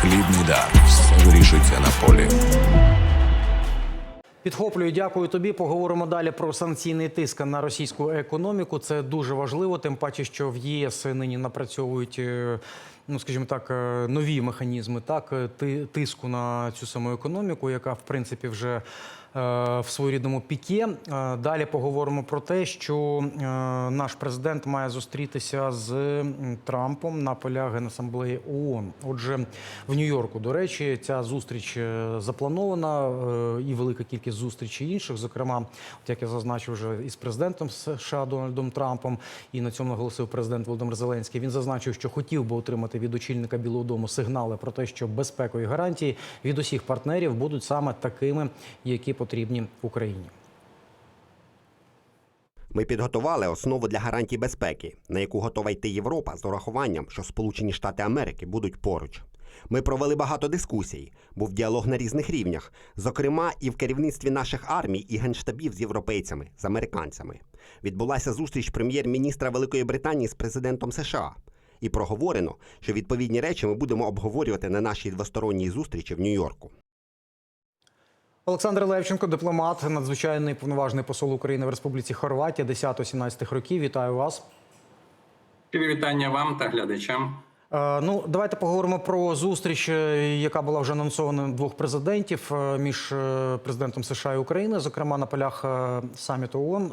Хлібний дар. Вирішується на полі. Підхоплюю, дякую тобі. Поговоримо далі про санкційний тиск на російську економіку. Це дуже важливо, тим паче, що в ЄС нині напрацьовують. Ну, скажімо так, е, нові механізми так е, ти- тиску на цю саму економіку, яка в принципі вже е, в своєрідному піке. Далі поговоримо про те, що наш президент має зустрітися з Трампом на полях Генасамблеї ООН. Отже, в Нью-Йорку, до речі, ця зустріч запланована і велика кількість зустрічей інших. Зокрема, от як я зазначив вже із президентом США Дональдом Трампом, і на цьому наголосив президент Володимир Зеленський. Він зазначив, що хотів би отримати від очільника Білого Дому сигнали про те, що безпекові гарантії від усіх партнерів будуть саме такими, які потрібні Україні. Ми підготували основу для гарантій безпеки, на яку готова йти Європа з урахуванням, що Сполучені Штати Америки будуть поруч. Ми провели багато дискусій, був діалог на різних рівнях, зокрема і в керівництві наших армій і генштабів з європейцями, з американцями. Відбулася зустріч прем'єр-міністра Великої Британії з президентом США. І проговорено, що відповідні речі ми будемо обговорювати на нашій двосторонній зустрічі в Нью-Йорку. Олександр Левченко, дипломат, надзвичайний повноважний посол України в Республіці Хорватія 10-17 років. Вітаю вас. Привітання вітання вам та глядачам. Е, Ну, давайте поговоримо про зустріч, е, яка була вже анонсована двох президентів е, між президентом США і України, зокрема на полях саміту ООН,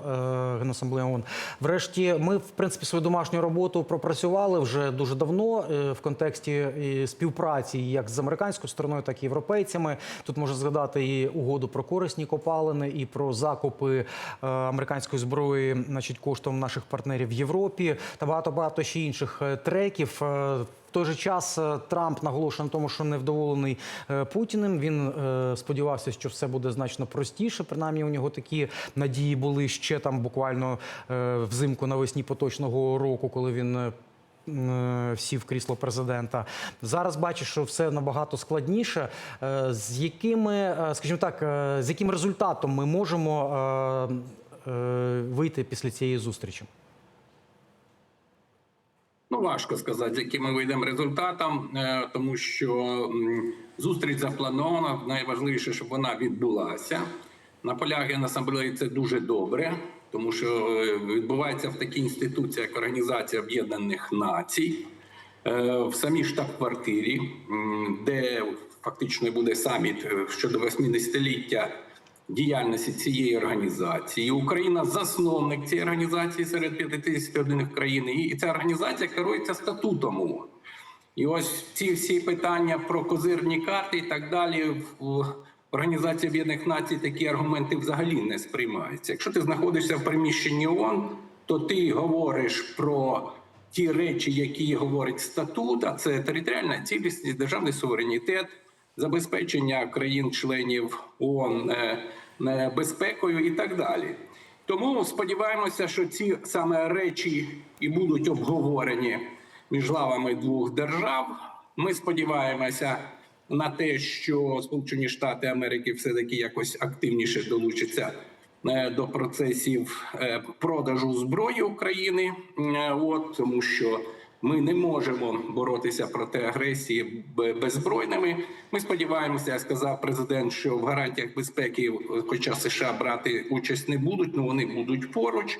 Генасамблеї ООН. Врешті, ми в принципі свою домашню роботу пропрацювали вже дуже давно в контексті співпраці як з американською стороною, так і європейцями. Тут можна згадати і угоду про корисні копалини, і про закупи американської зброї, значить, коштом наших партнерів в Європі та багато багато ще інших треків. В той же час е, Трамп наголошує на тому, що невдоволений е, Путіним. Він е, сподівався, що все буде значно простіше. Принаймні, у нього такі надії були ще там буквально взимку навесні поточного року, коли він. Сів в крісло президента зараз бачиш, що все набагато складніше. З якими, скажімо так, з яким результатом ми можемо вийти після цієї зустрічі? Важко сказати, з яким ми вийдемо результатом, е, тому що зустріч запланована. Найважливіше, щоб вона відбулася. На полях Генасамблеї це дуже добре, тому що е, відбувається в такій інституції, як Організація Об'єднаних Націй. Е, в самій штаб-квартирі, де фактично буде саміт щодо 80-ліття діяльності цієї організації. Україна засновник цієї організації серед 51 країн, і ця організація керується статутом. І ось ці всі питання про козирні карти і так далі в Організації Об'єднаних Націй такі аргументи взагалі не сприймаються. Якщо ти знаходишся в приміщенні ООН, то ти говориш про ті речі, які говорить статут, а це територіальна цілісність, державний суверенітет, забезпечення країн-членів ООН е, е, безпекою і так далі. Тому сподіваємося, що ці саме речі і будуть обговорені між лавами двох держав. Ми сподіваємося на те, що Сполучені Штати Америки все таки якось активніше долучаться е, до процесів продажу зброї України. От тому що ми не можемо боротися проти агресії беззбройними. Ми сподіваємося, сказав президент, що в гарантіях безпеки, хоча США брати участь не будуть, але вони будуть поруч.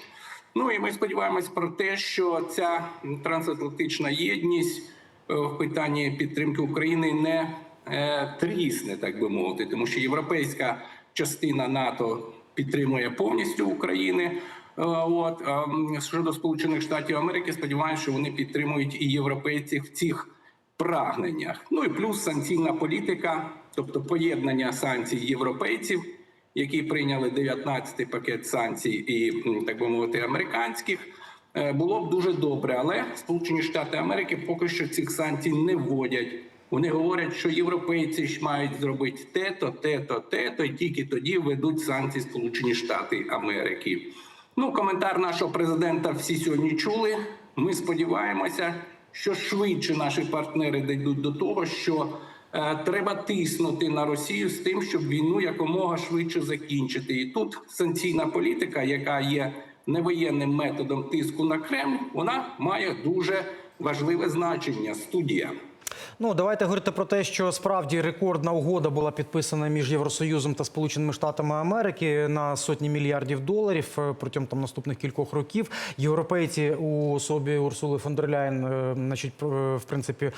Ну і ми сподіваємось про те, що ця трансатлантична єдність е, в питанні підтримки України не е, трісне, так би мовити, тому що європейська частина НАТО підтримує повністю України. Е, От щодо Сполучених Штатів Америки, сподіваюся, що вони підтримують і європейців в цих прагненнях. Ну і плюс санкційна політика, тобто поєднання санкцій європейців, які прийняли 19-й пакет санкцій, і так би мовити, американських. е, Було б дуже добре, але Сполучені Штати Америки поки що цих санкцій не вводять. Вони говорять, що європейці ж мають зробити те-то, те-то, те-то, і тільки тоді ведуть санкції Сполучені Штати Америки. Ну, коментар нашого президента всі сьогодні чули. Ми сподіваємося, що швидше наші партнери дійдуть до того, що е, треба тиснути на Росію з тим, щоб війну якомога швидше закінчити. І тут санкційна політика, яка є невоєнним методом тиску на Кремль, вона має дуже важливе значення. Студія. Ну, давайте говорити про те, що справді рекордна угода була підписана між Євросоюзом та Сполученими Штатами Америки на сотні мільярдів доларів е, протягом там наступних кількох років. Європейці у особі Урсули фон дер Ляєн, е, значить, в принципі,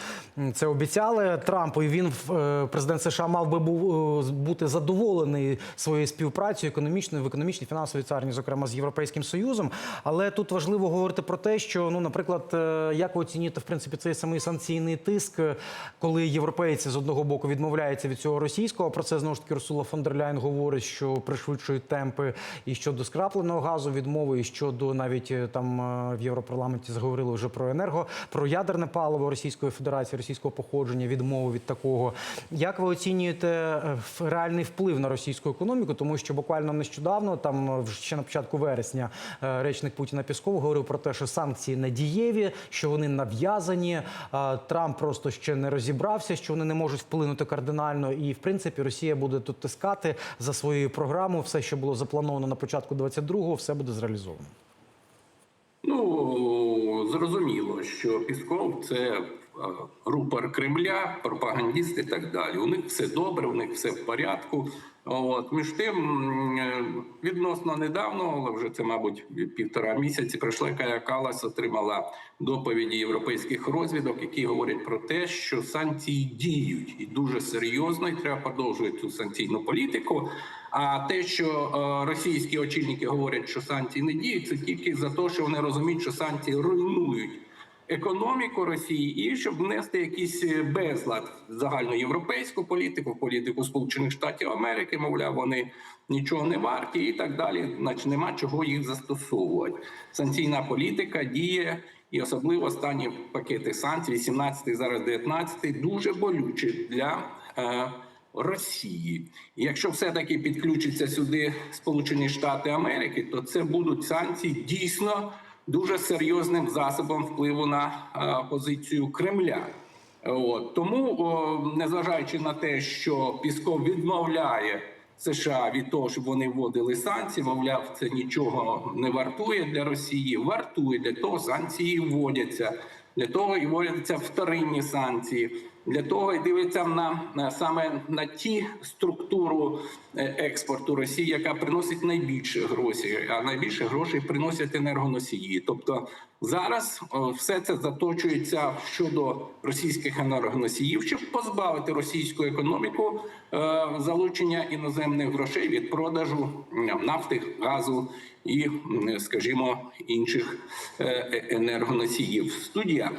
це обіцяли Трампу. І він, е, президент США, мав би був е, бути задоволений своєю співпрацею економічною в економічній фінансовій царні, зокрема з Європейським Союзом. Але тут важливо говорити про те, що ну, наприклад, е, як ви оцінюєте в принципі цей самий санкційний тиск, е, коли європейці з одного боку відмовляються від цього російського. Про це знову ж таки Урсула фон говорить, що пришвидшують темпи і щодо скрапленого газу відмови, і щодо навіть е, там е, в Європарламенті заговорили вже про енерго, про ядерне паливо Російської Федерації, російського походження, відмови від такого. Як ви оцінюєте е, реальний вплив на російську економіку? Тому що буквально нещодавно, там ще на початку вересня, речник Путіна Пісков говорив про те, що санкції не дієві, що вони нав'язані. Трамп просто ще не розібрався, що вони не можуть вплинути кардинально. І в принципі Росія буде тут тискати за своєю програмою. Все, що було заплановано на початку 22-го, все буде зреалізовано. Ну зрозуміло, що Пісков це рупор Кремля, пропагандіст і так далі. У них все добре, у них все в порядку. От між тим, е, відносно недавно, але вже це, мабуть, півтора місяці, пройшла Кая Калас отримала доповіді європейських розвідок, які говорять про те, що санкції діють і дуже серйозно, і треба продовжувати цю санкційну політику. А те, що е, російські очільники говорять, що санкції не діють, це тільки за те, що вони розуміють, що санкції руйнують економіку Росії, і щоб внести якийсь е, безлад в загальноєвропейську політику, політику Сполучених Штатів Америки, мовляв, вони нічого не варті і так далі. Значить, нема чого їх застосовувати. Санкційна політика діє. І особливо останні пакети санкцій, 18 зараз 19 дуже болючі для е, Росії. Якщо все-таки підключиться сюди Сполучені Штати Америки, то це будуть санкції дійсно дуже серйозним засобом впливу на е, позицію Кремля. От тому, незважаючи на те, що Пісков відмовляє США від того, щоб вони вводили санкції, мовляв, це нічого не вартує для Росії. Вартує для того, санкції вводяться. Для того і вводяться вторинні санкції. Для того і дивиться на, на саме на ті структуру е, експорту Росії, яка приносить найбільше грошей, а найбільше грошей приносять енергоносії. Тобто зараз все це заточується щодо російських енергоносіїв, щоб позбавити російську економіку е, залучення іноземних грошей від продажу нафти, газу і, скажімо, інших е, е, енергоносіїв. Студія.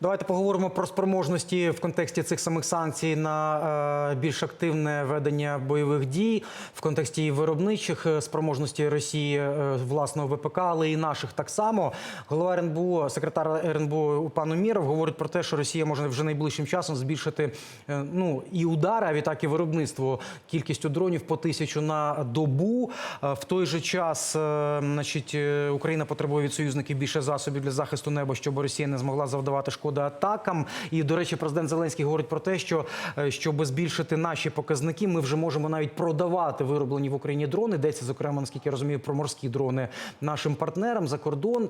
Давайте поговоримо про спроможності в контексті цих самих санкцій на е, більш активне ведення бойових дій в контексті виробничих е, спроможностей Росії е, власного ВПК, але і наших так само. Голова РНБО, секретар РНБО пан Уміров говорить про те, що Росія може вже найближчим часом збільшити ну і удари, а відтак і виробництво кількістю дронів по тисячу на добу. В той же час, значить, Україна потребує від союзників більше засобів для захисту неба, щоб Росія не змогла завдавати шкоди атакам. І до речі, президент Зеленський говорить про те, що е, щоб збільшити наші показники, ми вже можемо навіть продавати вироблені в Україні дрони. Йдеться, зокрема, наскільки я розумію, про морські дрони нашим партнерам за кордон.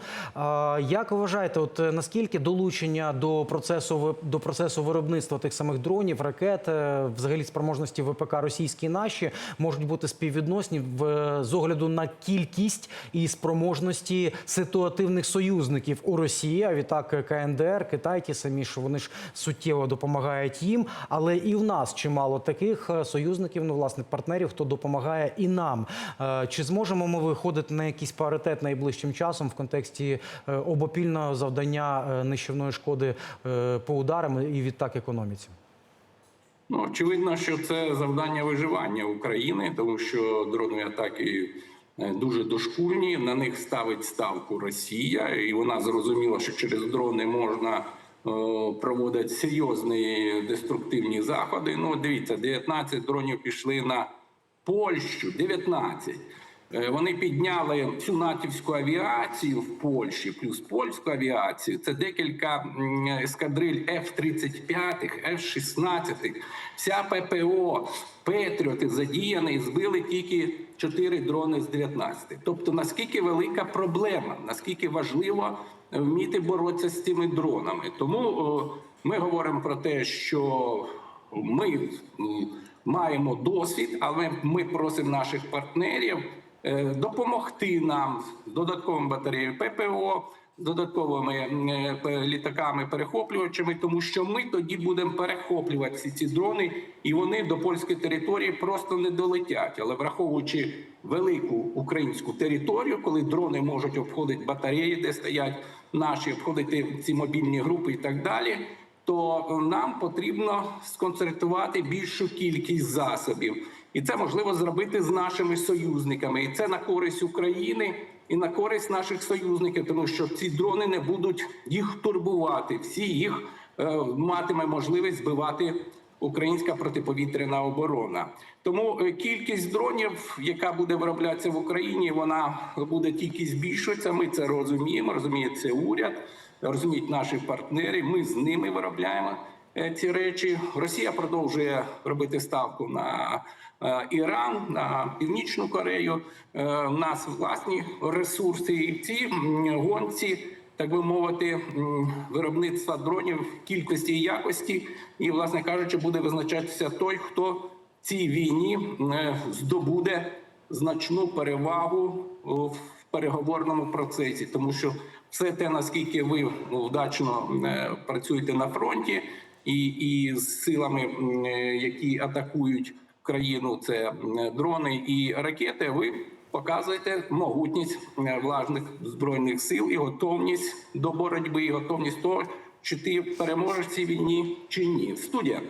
Як вважаєте, от е, наскільки долучення до процесу до процесу виробництва тих самих дронів, ракет, е, взагалі спроможності ВПК російські наші можуть бути співвідносні в з огляду на кількість і спроможності ситуативних союзників у Росії, а відтак КНДР, Китай, ті самі, що вони ж суттєво допомагають їм. Але і в нас чимало таких е, союзників, ну власне партнерів, хто допомагає і нам. Е, Чи зможемо ми виходити на якийсь паритет найближчим часом в контексті е, обопільного завдання нищівної шкоди по ударам і відтак економіці? Ну, очевидно, що це завдання виживання України, тому що дронові атаки дуже дошкульні. На них ставить ставку Росія, і вона зрозуміла, що через дрони можна е, проводити серйозні деструктивні заходи. Ну, дивіться, 19 дронів пішли на Польщу, 19. Е, Вони підняли всю натівську авіацію в Польщі, плюс польську авіацію. Це декілька ескадриль F-35, F-16, вся ППО, Петріоти задіяні, збили тільки 4 дрони з 19. Тобто, наскільки велика проблема, наскільки важливо вміти боротися з цими дронами. Тому Ми говоримо про те, що ми маємо досвід, але ми просимо наших партнерів е, допомогти нам з додатковим батареєю ППО, додатковими е, літаками перехоплювачами, тому що ми тоді будемо перехоплювати ці дрони, і вони до польської території просто не долетять. Але враховуючи велику українську територію, коли дрони можуть обходити батареї, де стоять наші, обходити ці мобільні групи і так далі то нам потрібно сконцентрувати більшу кількість засобів, і це можливо зробити з нашими союзниками. І це на користь України і на користь наших союзників, тому що ці дрони не будуть їх турбувати. Всі їх е, матиме можливість збивати українська протиповітряна оборона. Тому е, кількість дронів, яка буде вироблятися в Україні, вона буде тільки збільшуватися. Ми це розуміємо. Розуміє це уряд, розуміють наші партнери. Ми з ними виробляємо е, ці речі. Росія продовжує робити ставку на Іран, на Північну Корею. Е, У нас власні ресурси, і в гонці так би мовити, виробництва дронів кількості і якості, і, власне кажучи, буде визначатися той, хто в цій війні е, здобуде значну перевагу в переговорному процесі, тому що все те, наскільки ви вдачно е, працюєте на фронті, і, і з силами, е, які атакують країну, це дрони і ракети, ви показуєте могутність е, влажних збройних сил і готовність до боротьби, і готовність того, чи ти переможеш цій війні чи ні. Студія.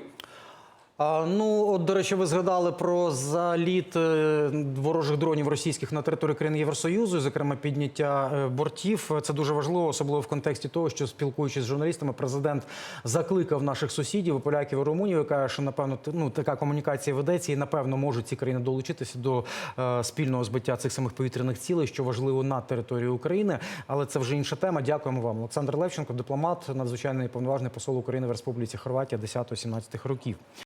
Ну, от, до речі, ви згадали про заліт е, ворожих дронів російських на територію країн Євросоюзу, зокрема, підняття е, бортів. Це дуже важливо, особливо в контексті того, що спілкуючись з журналістами, президент закликав наших сусідів, поляків і румунів, каже, що напевно ну, така комунікація ведеться, і напевно можуть ці країни долучитися до е, спільного збиття цих самих повітряних цілей, що важливо на території України. Але це вже інша тема. Дякуємо вам, Олександр Левченко, дипломат, надзвичайний повноважний посол України в Республіці Хорватія 10-17 років.